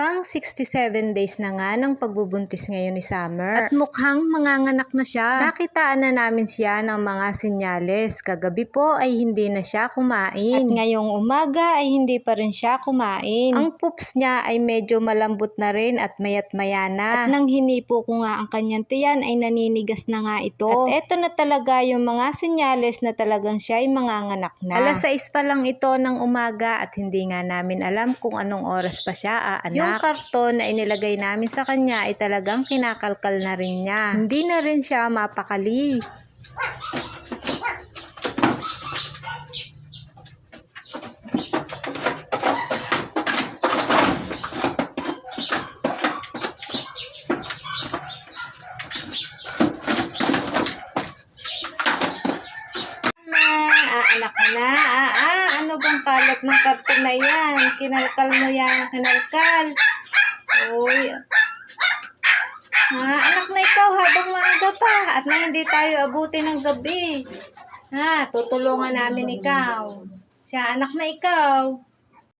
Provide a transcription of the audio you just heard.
Pang 67 days na nga ng pagbubuntis ngayon ni Summer. At mukhang manganganak na siya. Nakitaan na namin siya ng mga senyales. Kagabi po ay hindi na siya kumain. At ngayong umaga ay hindi pa rin siya kumain. Ang poops niya ay medyo malambot na rin at mayat maya na. At nang hinipo ko nga ang kanyang tiyan ay naninigas na nga ito. At eto na talaga yung mga senyales na talagang siya ay manganganak na. Alas 6 pa lang ito ng umaga at hindi nga namin alam kung anong oras pa siya aanak. Yung karton na inilagay namin sa kanya ay talagang kinakalkal na rin niya. Hindi na rin siya mapakali. ka na. Ah, ah, ano bang kalat ng karton na yan? Kinalkal mo yan, kinalkal. Uy. Ha, anak na ikaw habang maaga pa at na hindi tayo abuti ng gabi. Ha, tutulungan namin ikaw. Siya, anak na ikaw.